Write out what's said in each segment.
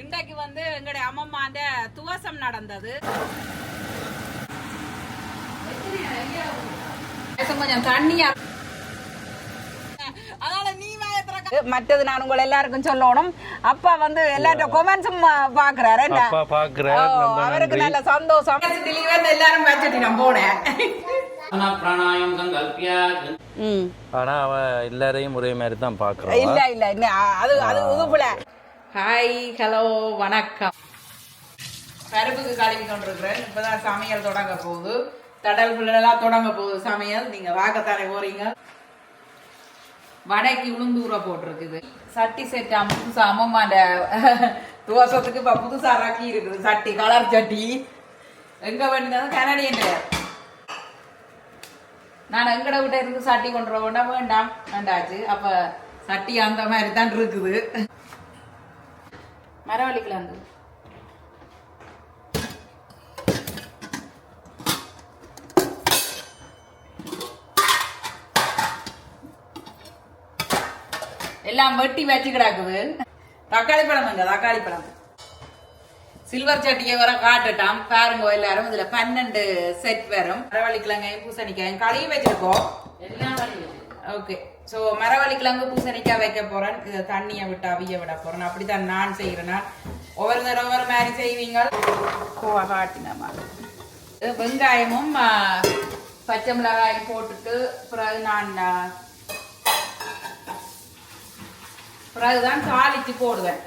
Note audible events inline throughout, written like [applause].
இன்றைக்கு வந்து எங்களுடைய அம்மம்மாண்ட துவசம் நடந்தது. கொஞ்சம் தண்ணியா? மற்றது நான் உங்களை எல்லாருக்கும் சொல்லணும். அப்பா வந்து எல்லார்ட்ட கொமெண்ட்ஸும் பாக்குறாரு அவருக்கு நல்ல சந்தோஷம் எல்லாரும் வச்சுட்டு நான் போனேன் ஆனா அவ எல்லாரையும் ஒரே மாதிரி தான் பாக்குறான் இல்ல இல்ல அது அது உதுப்புல. ஹாய் ஹலோ வணக்கம். பருப்புக்கு கழுவி கொண்டிருக்கிறேன் இப்பதான் சமையல் தொடங்க போகுது. தடல் பிள்ளைலாம் தொடங்க போகுது சமையல். நீங்க வாக்கத்தானே போறீங்க? வடைக்கு உளுந்து ஊற போட்டிருக்குது. சட்டி செட்டா புதுசா அம்மம்மாண்ட துவசத்துக்கு இப்ப புதுசா ரக்கி இருக்குது சட்டி கலர் சட்டி. எங்க வேண்டியது கனடியன். நான் எங்கட விட்ட இருந்து சட்டி கொண்டு வர வேண்டாம். வேண்டாச்சு அப்ப சட்டி அந்த மாதிரி தான் இருக்குது. மரவள்ளிக்கலாம் வந்து எல்லாம் வெட்டி வச்சு கிடக்குது. தக்காளி பழம் எங்க? தக்காளி பழம். சில்வர் சட்டியை வர காட்டுட்டாம் பாருங்க எல்லாரும் இதுல பன்னெண்டு செட் வரும். மரவள்ளிக்கிழங்கையும் பூசணிக்காயும் கழுவி வச்சிருக்கோம். எல்லாம் ஓகே ஸோ மரவள்ளிக்கிழங்கு பூசணிக்காய் வைக்க போறேன். இதை தண்ணியை விட்டு அவிய விட போறேன். அப்படித்தான் நான் செய்யறேன்னா ஒவ்வொரு தடவை ஒவ்வொரு மாதிரி செய்வீங்க காட்டினமா. வெங்காயமும் பச்சை மிளகாயும் போட்டுட்டு பிறகு நான் பிறகுதான் தாளிச்சு போடுவேன்.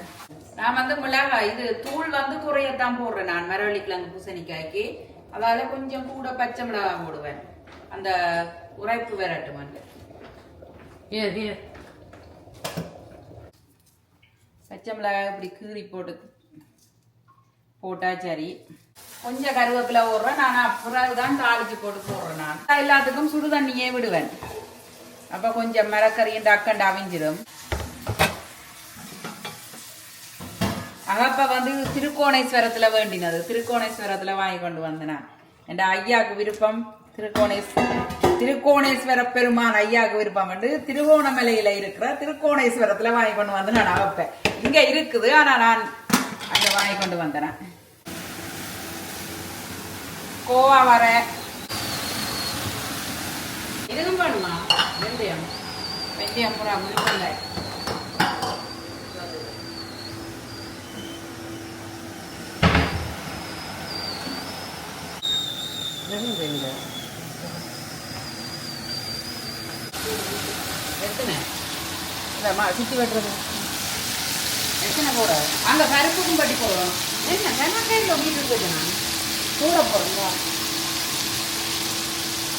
நான் வந்து மிளகாய் இது தூள் வந்து குறையத்தான் போடுறேன் நான் மரவள்ளிக்கிழங்கு பூசணிக்காய்க்கு. அதால கொஞ்சம் கூட பச்சை மிளகாய் போடுவேன். அந்த உரைப்பு விரட்டுமெண்டு ஏது பச்சை மிளகாய் இப்படி கீறி போட்டு போட்டா சரி கொஞ்சம் கருவேப்பிலை ஓடுறேன் நான் பிறகுதான் தாளிச்சு போட்டு போடுறேன் நான். எல்லாத்துக்கும் சுடு தண்ணியே விடுவேன். அப்ப கொஞ்சம் மிளக்கறியும் டக்கண்டு அவிஞ்சிடும். அகப்ப வந்து திருக்கோணேஸ்வரத்துல வேண்டினது. திருக்கோணேஸ்வரத்துல வாங்கி கொண்டு வந்தேன் என் ஐயாக்கு விருப்பம் திருக்கோணேஸ்வரம் திருக்கோணேஸ்வர பெருமான் ஐயாக்கு விருப்பம் வந்து திருவோணமலையில இருக்கிற திருக்கோணேஸ்வரத்துல வாங்கி கொண்டு வந்து நான் அகப்பேன் இங்க இருக்குது ஆனா நான் அங்க வாங்கி கொண்டு வந்தேன். கோவா வர. இதுவும் பண்ணுமா வெந்தயம். வெந்தயம் புறா முழுக்கல்ல ரெண்டு எத்தனை? இல்லம்மா சுத்தி வெட்டுறது. எத்தனை போட? அங்க பருப்புக்கும் பட்டி போடுறோம் என்ன? கணக்கையில் வீட்டுக்கு வைக்கணும் கூட போடுறோம்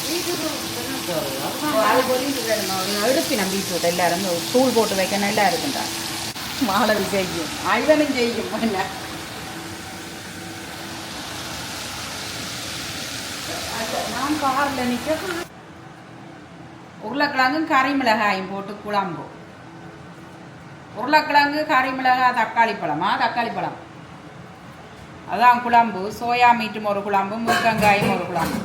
வீட்டுக்கு என்ன போறது அது பொலிந்து வேணும்? எடுப்பி நம்ம வீட்டு எல்லாரும் தூள் போட்டு வைக்க நல்லா இருக்குண்டா மாலவி செய்யும். ஐவனும் செய்யும் நான் காரில் நிற்க உருளைக்கிழங்கும் கறி மிளகாயும் போட்டு குழம்பு. உருளைக்கிழங்கு கறி மிளகாய் தக்காளி பழமா? தக்காளி பழம். அதான் குழம்பு. சோயா மீட்டும் ஒரு குழம்பு முருங்கங்காயும் ஒரு குழம்பு.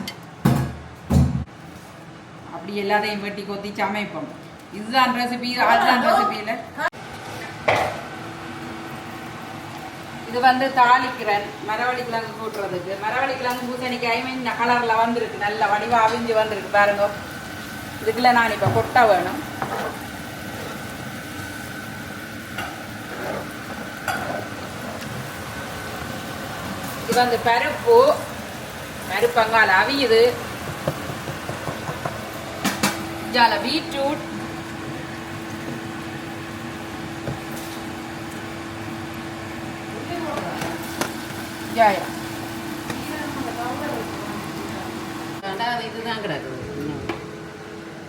அப்படி எல்லாத்தையும் வெட்டி கொத்தி சமைப்போம். இதுதான் ரெசிபி அதுதான் ரெசிபியில் இது வந்து தாளிக்கிறேன். மரவள்ளி கிழங்கு கூட்டுறதுக்கு. மரவள்ளி கிழங்கு பூசணிக்காயும் இந்த கலர்ல வந்திருக்கு. நல்ல வடிவா அவிஞ்சு வந்திருக்கு பாருங்க. இதுக்குள்ள நான் இப்ப கொட்ட வேணும். இது வந்து பருப்பு பருப்பங்கால் அவியுது. ஜால பீட்ரூட். ஜாயா இதுதான் கிடக்குது.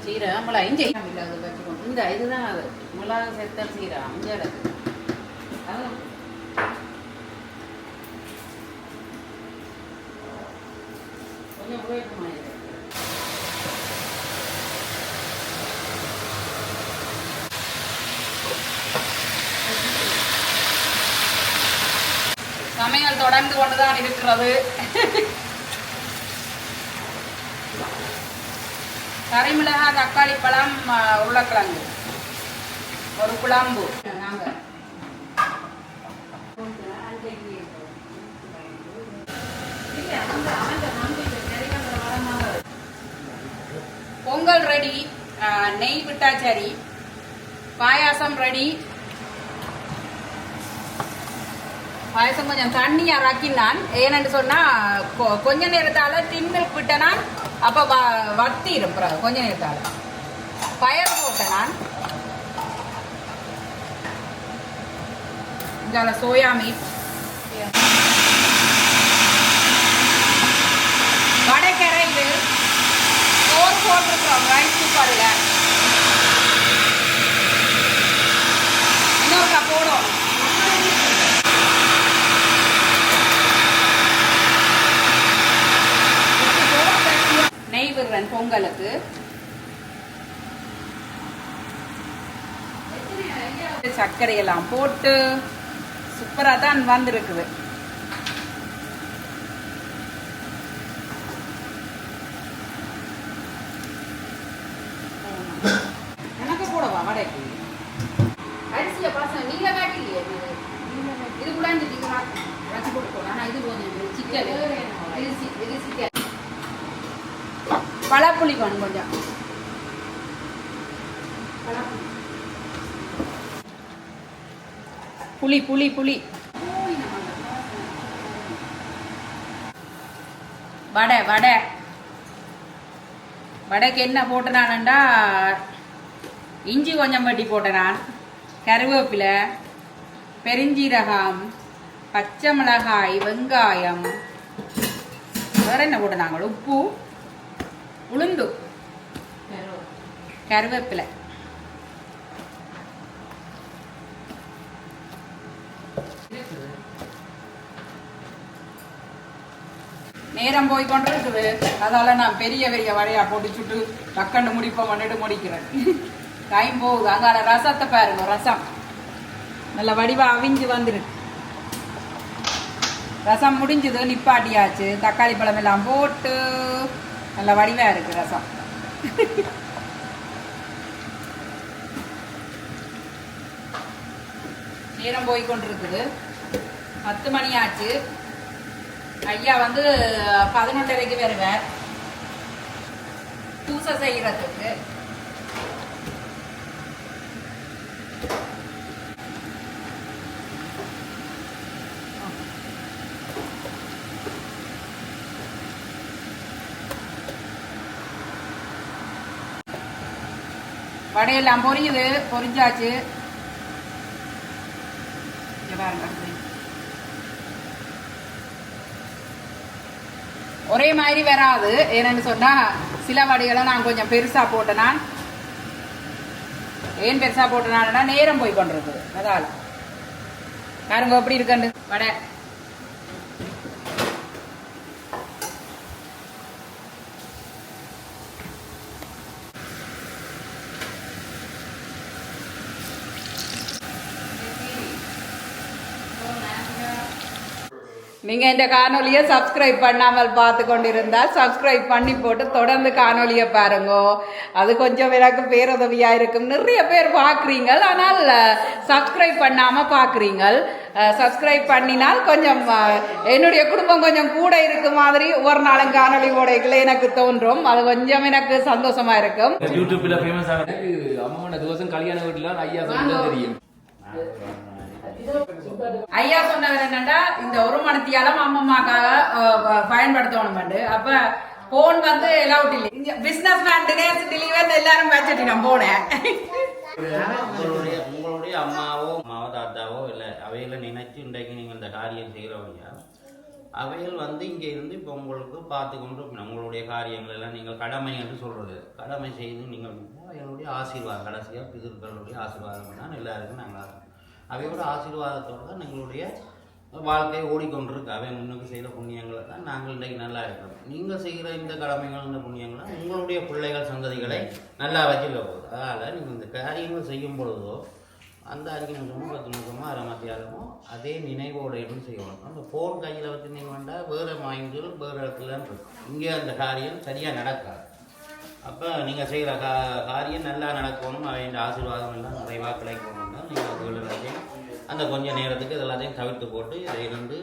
சீரகம் மிளகாயும் செய்யும் இல்லாத வச்சுக்கணும். இந்த இதுதான் அது. மிளகா செத்தல் சீரகம் இங்கே அது கொஞ்சம் சமையல் தொடர்ந்து கொண்டுதான் இருக்கிறது. கரைமிளகா தக்காளி பழம் உருளைக்கிழங்கு. ஒரு குழம்பு. நாங்கள் பொங்கல் ரெடி நெய் விட்டாச்சாரி பாயாசம் ரெடி. பாயசம் கொஞ்சம் தண்ணியாக நான் ஏனென்று சொன்னால் கொஞ்ச நேரத்தால டின்னுக்கு விட்டேன்னா அப்ப வ- வத்திரும் கொஞ்ச நேரத்தால. பயர் போட்டேன் நான். இதால சோயா மீட் வடக்கரை இது. சோறு போட்டிருக்கிறோம். ரைஸ் குக்கரில் விடுறேன் பொங்கலுக்கு. சர்க்கரை எல்லாம் போட்டு சூப்பரா தான் வந்திருக்குது. எனக்கு கூடவா வடைக்கு அரிசியை பாசம் நீல வேட்டி இல்லையே இது. இது கூட இந்த சிக்கன் வச்சு கொடுக்கணும் ஆனால் இது போதும் சிக்கன் இது சி- இது சிக்கன் புளி வேணும் கொஞ்சம். புளி புளி புளி. வடை வடை. வடைக்கு என்ன போட்டனான்டா இஞ்சி கொஞ்சம் வெட்டி போட்டேன் கருவேப்பிலை பெருஞ்சீரகம் பச்சை மிளகாய் வெங்காயம். வேற என்ன போட்டனாங்க? உப்பு. உளுந்து. கருவேப்பிலை. நேரம் போய் கொண்டிருக்குது. அதால நான் பெரிய பெரிய வடையா பொடிச்சுட்டு டக்கண்டு முடிப்போம் பண்ணிட்டு முடிக்கிறேன். டைம் போகுது. அங்கால ரசத்தை பாருங்க ரசம். நல்ல வடிவா அவிஞ்சு வந்துருக்கு. ரசம் முடிஞ்சது நிப்பாட்டியாச்சு. தக்காளி பழம் எல்லாம் போட்டு நல்ல வடிவாக இருக்கு ரசம். நேரம் போய் கொண்டிருக்குது. பத்து மணி ஆச்சு. ஐயா வந்து பதினொன்றரைக்கு வருவார். பூசை செய்யறதுக்கு. வடையெல்லாம் பொரியுது பொரிஞ்சாச்சு. ஒரே மாதிரி வராது. ஏன்னு சொன்னா சில வடைகளை நான் கொஞ்சம் பெருசா போட்டேனா ஏன் பெருசா போட்டேனா நேரம் போய் கொண்டிருக்குது. அதால. பாருங்க எப்படி இருக்கண்டு வடை. நீங்க இந்த காணொலியை சப்ஸ்கிரைப் பண்ணாமல் பார்த்து கொண்டிருந்தால் சப்ஸ்கிரைப் பண்ணி போட்டு தொடர்ந்து காணொலியை பாருங்க. அது கொஞ்சம் எனக்கு பேருதவியா இருக்கும். நிறைய பேர் பார்க்குறீங்க ஆனால் சப்ஸ்கிரைப் பண்ணாம பார்க்குறீங்க சப்ஸ்கிரைப் பண்ணினால் கொஞ்சம் என்னுடைய குடும்பம் கொஞ்சம் கூட இருக்கு மாதிரி ஒரு நாளும் காணொலி உடைகளை எனக்கு தோன்றும். அது கொஞ்சம் எனக்கு சந்தோஷமா இருக்கும். யூடியூப்ல ஃபேமஸ் எனக்கு அம்மாவோட தோசம் கல்யாண வீட்டுல ஐயா தெரியும். ஐயா சொன்னவர் என்னன்னா இந்த ஒரு மணத்தியாலம் அம்மம்மாக்காக பயன்படுத்தணும் அப்ப போன் வந்து எலவுட் இல்லை. பிசினஸ் மேன் டினேஸ் டெலிவர் எல்லாரும் வச்சுட்டு நான் போனேன். உங்களுடைய உங்களுடைய அம்மாவோ அம்மாவோ தாத்தாவோ இல்லை அவைகளை நினைச்சு இன்றைக்கு நீங்கள் இந்த காரியம் செய்கிறவங்க அவைகள் வந்து இங்கே இருந்து இப்போ உங்களுக்கு பார்த்து கொண்டு உங்களுடைய காரியங்கள் எல்லாம் நீங்கள் கடமை என்று சொல்றது. கடமை செய்து நீங்கள் என்னுடைய ஆசீர்வாதம் கடைசியாக பிதர்களுடைய ஆசீர்வாதம் தான் எல்லாருக்கும் நாங்கள் அவையோட ஆசீர்வாதத்தோடு தான் எங்களுடைய வாழ்க்கை ஓடிக்கொண்டிருக்கு. அவை முன்னுக்கு செய்த புண்ணியங்களை தான் நாங்கள் இன்றைக்கு நல்லா இருக்கிறோம். நீங்கள் செய்கிற இந்த கடமைகள் இந்த புண்ணியங்களை உங்களுடைய பிள்ளைகள் சந்ததிகளை நல்லா வச்சுக்க போகுது. அதனால் நீங்கள் இந்த காரியங்கள் செய்யும் பொழுதோ அந்த அஞ்சு நிமிஷமோ பத்து நிமிஷமோ அரை மத்தியாலமோ அதே நினைவோடு செய்யணும் அந்த ஃபோன் கையில் வச்சு நீங்கள் வேண்டாம் வேறு மைண்டில் வேறு இடத்துல இருக்கும் இங்கே அந்த காரியம் சரியாக நடக்காது. அப்போ நீங்கள் செய்கிற கா காரியம் நல்லா நடக்கணும் அவையின் ஆசீர்வாதம் எல்லாம் நிறைவாக கிடைக்கணும் தான் நீங்கள் எல்லாத்தையும் அந்த கொஞ்ச நேரத்துக்கு இது எல்லாத்தையும் தவிர்த்து போட்டு இதை இருந்து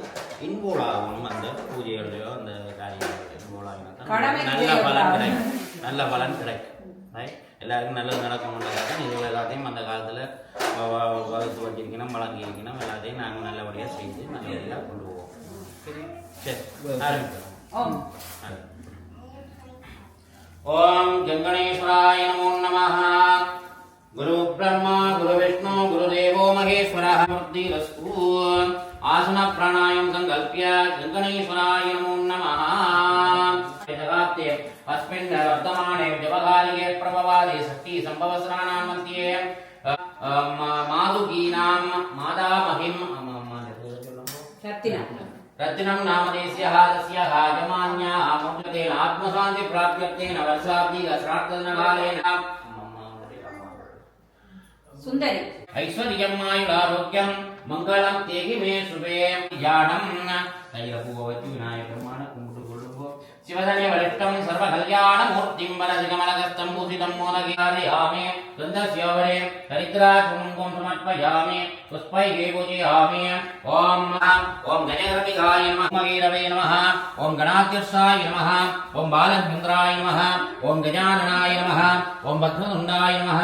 இன்வால்வ் ஆகணும். அந்த பூஜைகள்லையோ அந்த காரியங்கள் இன்வால்வ் ஆகினா நல்ல. பலன் கிடைக்கும். நல்ல பலன் கிடைக்கும். Right? எல்லாருக்கும் நல்லது நடக்கணுன்றதாக இதுகள் எல்லாத்தையும் அந்த காலத்தில் வகுத்து வச்சிருக்கணும் வழங்கி இருக்கணும். எல்லாத்தையும் நாங்கள் நல்லபடியாக செய்து நல்லபடியாக கொண்டு போவோம். சரி. சரி ஆரம்பிக்கலாம் ఓం గంగణేశ్వరాయ నమో నమ గురు బ్రహ్మ గురు విష్ణు గురుదేవో మహేశ్వర ఆసన ప్రాణాయం సంకల్ప్య గంగణేశ్వరాయ నమో నమ అస్మిన్ వర్ధమానే జవకాలికే ప్రభవాదే శక్తి సంభవస్రాణాం మధ్యే మాదుకీనాం మాదామహిం रत्नम नामदेस्य हादस्य हाजमान्या मौल्यतेन आत्मशान्तिप्राप्त्यर्थेन वर्षाब्दी असरार्थनकालेन సుందరి. ఐశ్వర్యమ్మాయురారోగ్యం మంగళం తేగి మే శుభే యాడం తైలపూవతి వినాయ బ్రహ్మాణ కుంకుడు గుడుగు శివధనే వలిష్టం సర్వకల్యాణమూర్తిం వరసిగమలగస్తం భూషితం మూలగియామి గంధస్యవరే హరిద్రాకుంకుం సమర్పయామి పుష్పైహే పూజయామి ఓం ఓం గణేశరవికాయ నమగీరవే నమః ఓం గణాధ్యర్షాయ నమః ఓం బాలచంద్రాయ నమః ఓం గజాననాయ నమః ఓం భద్రదుండాయ నమః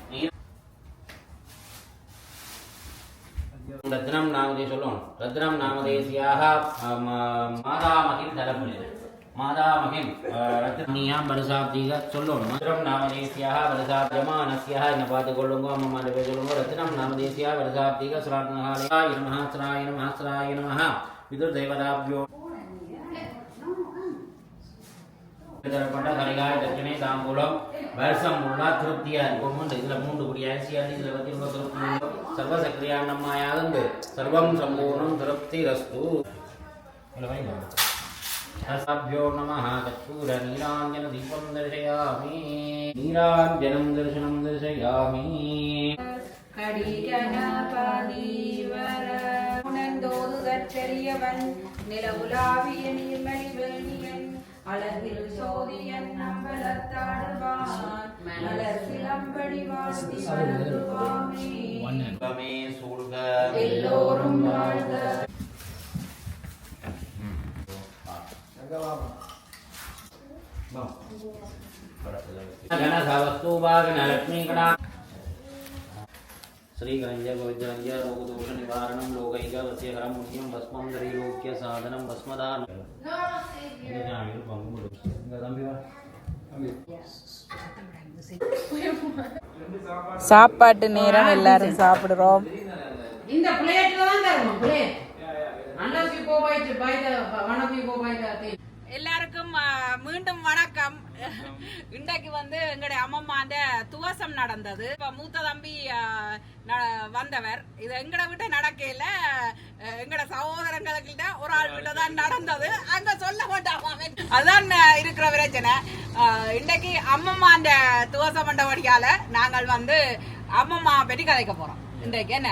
ரத்னம் நாமதே சொல்லுவோம். ரத்னம் நாமதேசியாக மாதாமகின் தரப்புனே மாதாமகிம் ரத்னியாம் பரசாப்திக சொல்லணும் ரத்னம் நாமதேசியாக பரசாப்தமானஸ்யாக என்ன பார்த்து கொள்ளுங்க. அம்மா பேர் சொல்லுங்க. ரத்னம் நாமதேசியாக பரசாப்திக ஸ்ராத்னகாலயாய நமஹ ஸ்ராய நமஹ. ஸ்ராய நமஹ விதுர் தேவதாபியோ தரப்பட்ட கரிகாய தட்சணை தாம்பூலம். வருஷம் முழுவா திருப்தியா இருக்கும். மூன்று இதுல மூன்று குடி அரிசி அள்ளி இதுல பத்தி ரொம்ப திருப்தி சம்பூர்ணம் திருப்தி ரஸ்து அசாபியோ நம கற்பூர நீராஞ்சன தீபம் தர்சயாமி நீராஞ்சனம் தர்சனம் தர்சயாமி கடிகணபதீவர உணர்ந்தோது கற்றெறியவன் நிலவுலாவிய நீர்மணி வேணியன் அழகில் சோதியன் நம்பலத்தாடுவான் மலர் சிலம்படி வாழ்த்தி வணங்குவாமே சுகமே சூழ்க எல்லோரும் வாழ்க गणसवस्तुभागनलक्ष्मीकणा श्रीगणञ्ज गोविन्दरञ्ज रोगदोषनिवारणं लोकैकवस्यहरं मुख्यं भस्मं त्रैलोक्यसाधनं भस्मदानं சாப்பாட்டு நேரம் எல்லாரும் சாப்பிடுறோம். இந்த பிளேட்ல தான் தருவோம் பிளேட் unless போய் go வனப்பி போய் by எல்லாருக்கும் மீண்டும் வணக்கம். இன்றைக்கு வந்து எங்களுடைய அம்மம்மாண்ட துவசம் நடந்தது. இப்ப மூத்த தம்பி வந்தவர். இது எங்கட விட்டு நடக்கையில எங்கட சகோதரங்கள்கிட்ட ஒரு ஆள் கிட்ட தான் நடந்தது. அங்க சொல்ல மாட்டாங்க அதான் இருக்கிற பிரச்சனை. ஆ, இன்றைக்கு அம்மம்மாண்ட துவசம் மண்டபடியால நாங்கள் வந்து அம்மம்மா பற்றி கதைக்க போறோம். இன்றைக்கு என்ன?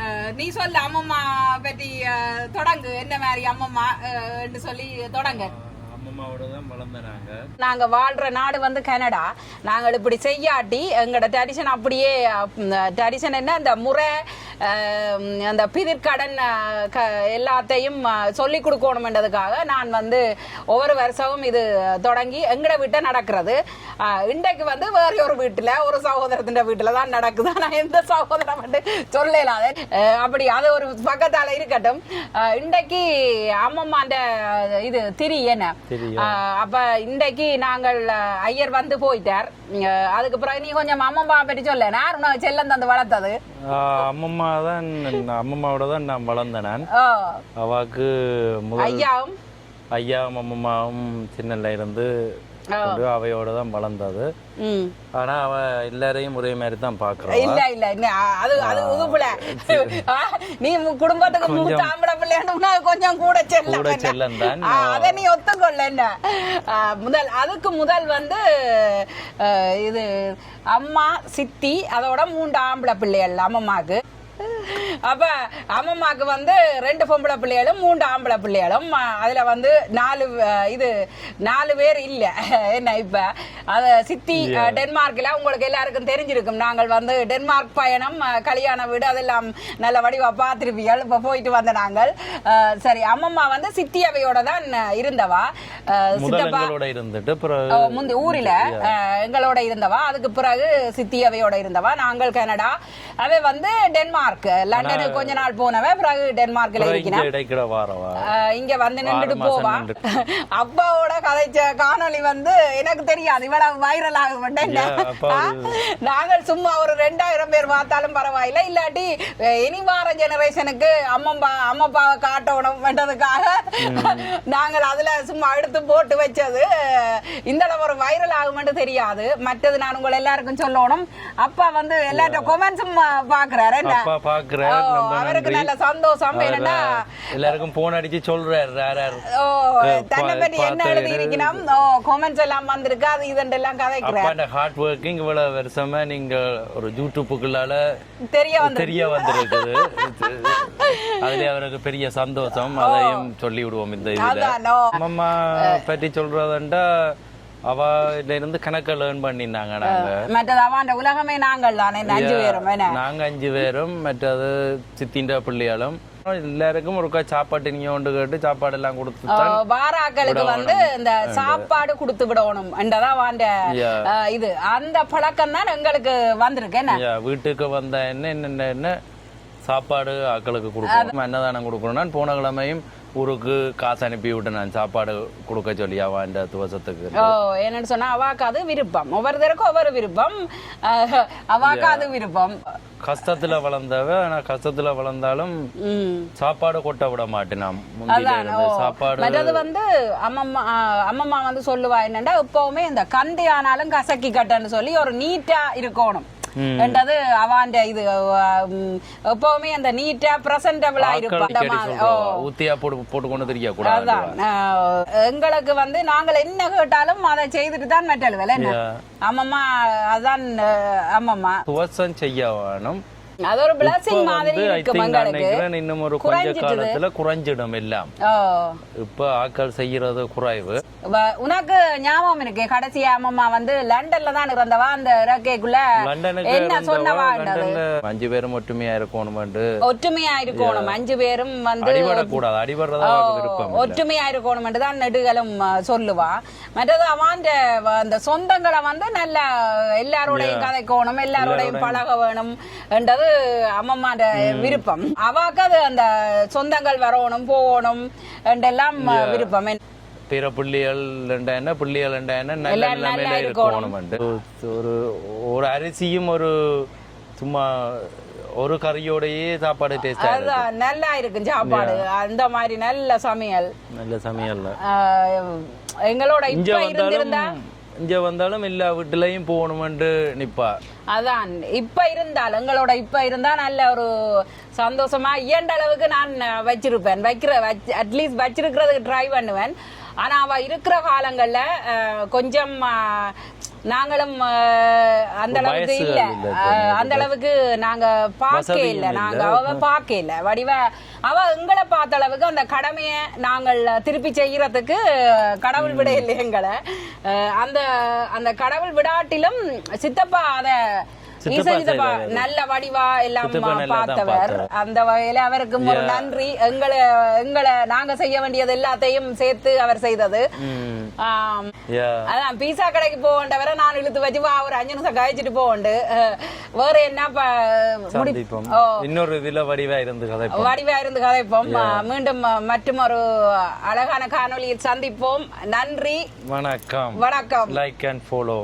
அஹ் நீ சொல்லு அம்மம்மா பற்றி தொடங்கு. என்ன மாதிரி அம்மம்மா என்று சொல்லி தொடங்க. அம்மம்மாவோட தான் வளர்ந்தனாங்க நாங்க வாழ்ற நாடு வந்து கனடா. நாங்கள் இப்படி செய்யாட்டி எங்களோட ட்ரெடிஷன் அப்படியே ட்ரெடிஷன் என்ன? அந்த முறை அந்த பிதிர்கடன் எல்லாத்தையும் சொல்லி கொடுக்கணுமென்றதுக்காக நான் வந்து ஒவ்வொரு வருஷமும் இது தொடங்கி எங்கட வீட்டை நடக்கிறது. இன்றைக்கு வந்து வேற ஒரு வீட்டுல ஒரு சகோதரத்தின் வீட்டுல தான் நடக்குது. நான் எந்த சகோதரம் வந்து சொல்லலாம் அப்படி அது ஒரு பக்கத்தால இருக்கட்டும். இன்றைக்கு அம்மம்மாண்ட இது திரி என்ன? அப்ப இன்றைக்கு நாங்கள் ஐயர் வந்து போயிட்டார். அதுக்கு பிறகு நீ கொஞ்சம் அம்மம்மா பற்றி சொல்ல. நான் செல்லம் தந்து வளர்த்தது. ஆஹ் அம்மம்மா தான் அம்மம்மாவோட தான் நான் வளர்ந்தேன் நான். அவாக்கு முதல் ஐயாவும்? ஐயாவும் அம்மம்மாவும் சின்னல இருந்து அவையோட தான் வளர்ந்தது. ஆனா அவ எல்லாரையும் ஒரே மாதிரி தான் பாக்குறா. இல்ல இல்ல அது அது உதுப்புல. நீ குடும்பத்துக்கு மூத்த ஆம்பளை பிள்ளைன்னா கொஞ்சம் கூட செல்லம் கூட? செல்லம் தான். அதை நீ ஒத்துக்கொள்ள என்ன? முதல் அதுக்கு முதல் வந்து இது அம்மா சித்தி அதோட மூன்று ஆம்பளை பிள்ளைகள் அம்மம்மாக்கு. அப்ப அம்மம்மாக்கு வந்து ரெண்டு பொம்பளை பிள்ளைகளும் மூன்று ஆம்பளை பிள்ளைகளும். அதுல வந்து நாலு இது நாலு பேர் இல்ல. என்ன இப்ப? அத சித்தி டென்மார்க்ல உங்களுக்கு எல்லாருக்கும் தெரிஞ்சிருக்கும். நாங்கள் வந்து டென்மார்க் பயணம் கல்யாண வீடு அதெல்லாம் நல்ல வடிவா பார்த்திருப்பீர்கள். இப்ப போயிட்டு வந்த நாங்கள். சரி அம்மம்மா வந்து சித்தி அவையோட தான் இருந்தவா? சித்தப்பா முந்தி ஊரில எங்களோட இருந்தவா? அதுக்கு பிறகு சித்தி அவையோட இருந்தவா? நாங்கள் கனடா அவை வந்து டென்மார்க் லண்டனுக்கு கொஞ்ச நாள் போனவ பிறகு டென்மார்க்ல பிறகு இருக்கிறா இங்க வந்து நின்றுட்டு மாசம் போவா நின்னுட்டு. [laughs] அப்பாவோட கதைச்ச காணொளி வந்து எனக்கு தெரியாது இவ்வளவு வைரல் ஆக மாட்டேன் நாங்கள் சும்மா ஒரு ரெண்டாயிரம் பேர் பார்த்தாலும் பரவாயில்லை. இல்லாட்டி இனி வார ஜெனரேஷனுக்கு அம்மப்பா அம்மப்பாவை காட்டணும் பண்றதுக்காக நாங்கள் அதுல சும்மா எடுத்து போட்டு வச்சது. இந்த அளவு ஒரு வைரல் ஆகுமென்று தெரியாது. மற்றது நான் உங்களை எல்லாருக்கும் சொல்லணும். அப்பா வந்து எல்லார்ட்ட கொமெண்ட்ஸும் பாக்குறாரு அப்பா பாக்குறார் அவருக்கு. நல்ல சந்தோஷம். என்னன்னா எல்லாருக்கும் போன் அடிச்சு சொல்றாரு யார் யார்? ஓ தன்னை பற்றி என்ன எழுதி இருக்கணும் ஓ கொமெண்ட்ஸ் எல்லாம் வந்திருக்கு. அது இதெல்லாம் கதைக்கிறார். அப்பாண்ட ஹார்ட் ஒர்க்கிங் இவ்வளவு வருஷமா நீங்க ஒரு யூடியூப்புக்குள்ளால தெரிய வந்து தெரிய வந்திருக்குது. அதுல அவருக்கு பெரிய சந்தோஷம். அதையும் சொல்லி விடுவோம் இந்த இதுல. அம்மம்மா பற்றி சொல்றதுண்டா அவ இதுல இருந்து கணக்கு லேர்ன் பண்ணினாங்க நாங்க. மற்றது அவன் உலகமே நாங்கள் தானே. இந்த அஞ்சு பேரும் என்ன? நாங்க அஞ்சு பேரும் மற்றது சித்தின்ற பிள்ளைகளும். எல்லாருக்கும் ஒருக்கா சாப்பாட்டு நீங்க கொண்டு கேட்டு சாப்பாடு எல்லாம் கொடுத்து தான் பாராக்களுக்கு வந்து இந்த சாப்பாடு கொடுத்து விடணும் என்றதான் வாண்ட இது. அந்த பழக்கம் தான் எங்களுக்கு வந்திருக்கு என்ன? வீட்டுக்கு வந்த என்ன என்னென்ன என்ன சாப்பாடு ஆக்களுக்கு கொடுக்கணும். அன்னதானம் கொடுக்கணும் நான் போன கிழமையும் ஊருக்கு காசு அனுப்பி விட்டு நான் சாப்பாடு கொடுக்க சொல்லி அவன் இந்த துவசத்துக்கு ஓ என்னன்னு சொன்னா அவாக்கு அது விருப்பம். ஒவ்வொருத்தருக்கும் ஒவ்வொரு விருப்பம். அவாக்கு அது விருப்பம். கஷ்டத்துல வளர்ந்தவ ஆனா கஷ்டத்துல வளர்ந்தாலும் சாப்பாடு கொட்ட விட மாட்டேன் நான் முந்தியில அதான் இருந்து. ஓ. சாப்பாடு மற்றது வந்து அம்மம்மா அம்மம்மா வந்து சொல்லுவா என்னன்னா எப்பவுமே இந்த கந்தி ஆனாலும் கசக்கி கட்டன்னு சொல்லி ஒரு நீட்டா இருக்கணும். என்றது அவாண்ட இது எப்பவுமே அந்த நீட்டா பிரசன்டபிளா இருப்பான். எங்களுக்கு வந்து நாங்கள் என்ன கேட்டாலும் அதை செய்துட்டு தான் மெட்டல் Yeah. அம்மம்மா அதான் ஆ, அம்மம்மா துவசம் செய்ய வேணும். அது ஒரு பிளஸிங் மாதிரி எங்களுக்கு நினைக்கிறேன் இன்னும் ஒரு கொஞ்ச. காலத்துல குறைஞ்சிடும் எல்லாம். இப்ப ஆக்கள் செய்யறது குறைவு. உனக்கு ஞாபகம் இருக்கு. கடைசி அம்மம்மா வந்து லண்டன்ல தான் இருந்தவா அந்த இறக்கைக்குள்ள என்ன லண்டன்ல அஞ்சு பேரும் ஒற்றுமையா இருக்கணும் ஒற்றுமையா இருக்கணும். அஞ்சு பேரும் வந்து அடிபடக்கூடாது. அடிபடுறதா விருப்பம். ஒற்றுமையா இருக்கணும் தான் நெடுகளும் சொல்லுவா. மற்றது வ- அந்த சொந்தங்களை வந்து நல்ல எல்லாரோடையும் கதைக்கணும். எல்லாரோடையும் பழக வேணும் என்றது அம்மம்மாண்ட விருப்பம். அவாக்கு அது அந்த சொந்தங்கள் வரணும் போகணும் என்றெல்லாம் அஹ், விருப்பம். பிற புள்ளிகள் என்ன? புள்ளிகள் என்ன? நல்ல நிலைமையில இருக்கணும். ஒரு ஒரு அரிசியும் ஒரு சும்மா ஒரு கறியோடயே சாப்பாடு டேஸ்டா நல்லா இருக்கும் சாப்பாடு. அந்த மாதிரி நல்ல சமையல். நல்ல சமையல்ல ஆஹ், எங்களோட இப்ப இருந்திருந்தா இங்க வந்தாலும் எல்லா வீட்டுலயும் போகணுமென்று நிப்பா. அதான். இப்ப இருந்தால் எங்களோட இப்ப இருந்தா நல்ல ஒரு சந்தோஷமா இயன்ற அளவுக்கு நான் வச்சிருப்பேன். வைக்கிற அட்லீஸ்ட் வச்சிருக்கிறதுக்கு ட்ரை பண்ணுவேன். ஆனா அவ இருக்கிற காலங்கள்ல கொஞ்சம் நாங்களும் அந்த அளவுக்கு இல்ல. அந்த அளவுக்கு நாங்க பார்க்க இல்ல. நாங்க அவ பார்க்க இல்ல. வடிவ அவ எங்களை பார்த்த அளவுக்கு அந்த கடமையை நாங்கள் திருப்பி செய்யறதுக்கு கடவுள் விட இல்லை எங்களை அந்த அந்த கடவுள் விடாட்டிலும் சித்தப்பா அத. நல்ல வடிவா எல்லாம் பார்த்தவர். அந்த வகையில அவருக்கும் ஒரு நன்றி. எங்களை எங்களை நாங்க செய்ய வேண்டியது எல்லாத்தையும் சேர்த்து அவர் செய்தது. அதான் பீஸா கடைக்கு போகண்டவரை நான் இழுத்து வச்சு வா ஒரு அஞ்சு நிமிஷம் கழிச்சிட்டு போகண்டு. வேற என்ன இன்னொரு இதுல வடிவா இருந்து கதை வடிவா இருந்து கதைப்போம். மீண்டும் மற்றும் ஒரு அழகான காணொளியில் சந்திப்போம். நன்றி. வணக்கம். வணக்கம். Like and follow